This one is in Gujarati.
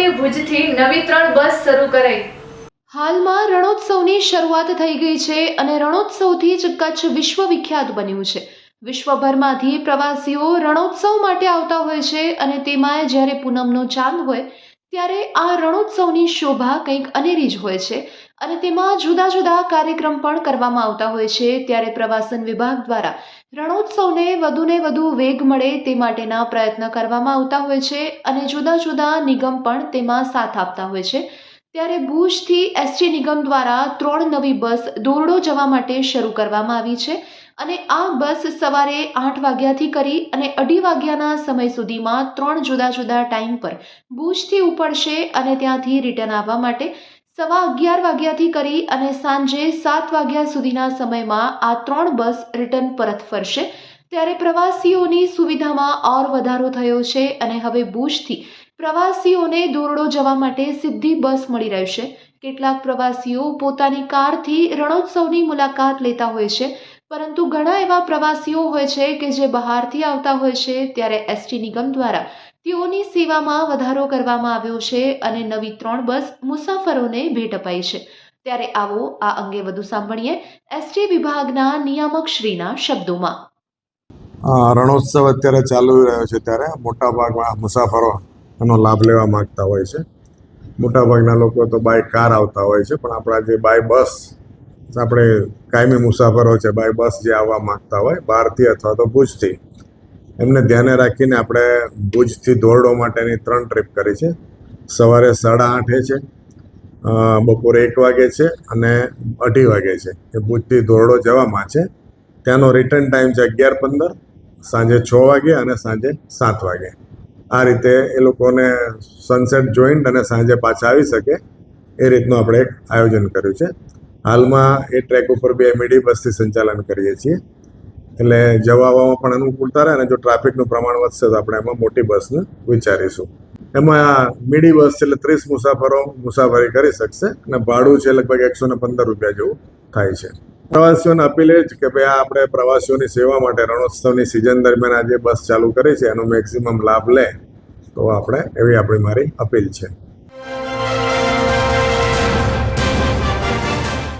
માટે ભુજથી નવી ત્રણ બસ શરૂ કરાઈ. હાલમાં રણોત્સવની શરૂઆત થઈ ગઈ છે અને રણોત્સવથી જ કચ્છ વિશ્વવિખ્યાત બન્યું છે. વિશ્વભરમાંથી પ્રવાસીઓ રણોત્સવ માટે આવતા હોય છે અને તેમાં જ્યારે પૂનમનો ચાંદ હોય, ત્યારે આ રણોત્સવની શોભા કંઈક અનેરી જ હોય છે અને તેમાં જુદા જુદા કાર્યક્રમ પણ કરવામાં આવતા હોય છે. ત્યારે પ્રવાસન વિભાગ દ્વારા રણોત્સવને વધુને વધુ વેગ મળે તે માટેના પ્રયત્ન કરવામાં આવતા હોય છે અને જુદા જુદા નિગમ પણ તેમાં સાથ આપતા હોય છે. ત્યારે ભુજથી એસટી નિગમ દ્વારા ત્રણ નવી બસ દોરડો જવા માટે શરૂ કરવામાં આવી છે અને આ બસ સવારે આઠ વાગ્યાથી કરી અને અઢી વાગ્યાના સમય સુધીમાં ત્રણ જુદા જુદા ટાઈમ પર ભુજથી ઉપડશે અને ત્યાંથી રિટર્ન આવવા માટે સવા અગિયાર વાગ્યાથી કરી અને સાંજે સાત વાગ્યા સુધીના સમયમાં આ ત્રણ બસ રિટર્ન પરત ફરશે. ત્યારે પ્રવાસીઓની સુવિધામાં ઓર વધારો થયો છે અને હવે ભુજથી પ્રવાસીઓને દોરડો જવા માટે સીધી બસ મળી રહેશે. કેટલાક પ્રવાસીઓ પોતાની કારથી રણોત્સવની મુલાકાત લેતા હોય છે. પરંતુ ઘણા એવા પ્રવાસીઓ હોય છે કે જે બહારથી આવતા હોય છે. ત્યારે એસટી નિગમ દ્વારા તેઓની સેવામાં વધારો કરવામાં આવ્યો છે અને નવી ત્રણ બસ મુસાફરોને ભેટ અપાઈ છે. ત્યારે આવો આ અંગે વધુ સાંભળીએ એસટી વિભાગના નિયામક શ્રીના શબ્દોમાં. રણોત્સવ અત્યારે ચાલુ રહ્યો છે ત્યારે મોટાભાગમાં મુસાફરો એનો લાભ લેવા માંગતા હોય છે. મોટાભાગના લોકો તો બાય કાર આવતા હોય છે, પણ આપણા જે બાય બસ આપણે કાયમી મુસાફરો છે બાય બસ જે આવવા માંગતા હોય, બહારથી અથવા તો ભુજથી એમને ધ્યાને રાખીને આપણે ભુજથી ધોરડો માટેની ત્રણ ટ્રીપ કરી છે. સવારે સાડા આઠે છે બપોરે એક વાગે છે અને અઢી વાગે છે. એ ભુજથી ધોરડો જવામાં છે. ત્યાંનો રિટર્ન ટાઈમ છે અગિયાર પંદર, સાંજે છ વાગે અને સાંજે સાત વાગે. આ રીતે એ લોકોને સનસેટ જોઈન્ટ અને સાંજે પાછા આવી શકે એ રીતનું આપણે એક આયોજન કર્યું છે. હાલમાં એ ટ્રેક ઉપર બે મીડી બસથી સંચાલન કરીએ છીએ. એટલે જવા આવવામાં પણ અનુકૂળતા રહે અને જો ટ્રાફિકનું પ્રમાણ વધશે તો આપણે એમાં મોટી બસને વિચારીશું. એમાં મીડી બસ છે એટલે ત્રીસ મુસાફરો મુસાફરી કરી શકશે અને ભાડું છે લગભગ એકસો ને પંદર રૂપિયા જેવું થાય છે. પ્રવાસીઓને અપીલ એ જ કે ભાઈ આ આપણે પ્રવાસીઓની સેવા માટે રણોત્સવની સિઝન દરમિયાન આ જે બસ ચાલુ કરી છે એનો મેક્સિમમ લાભ લે તો આપણે એવી આપણી મારી અપીલ છે.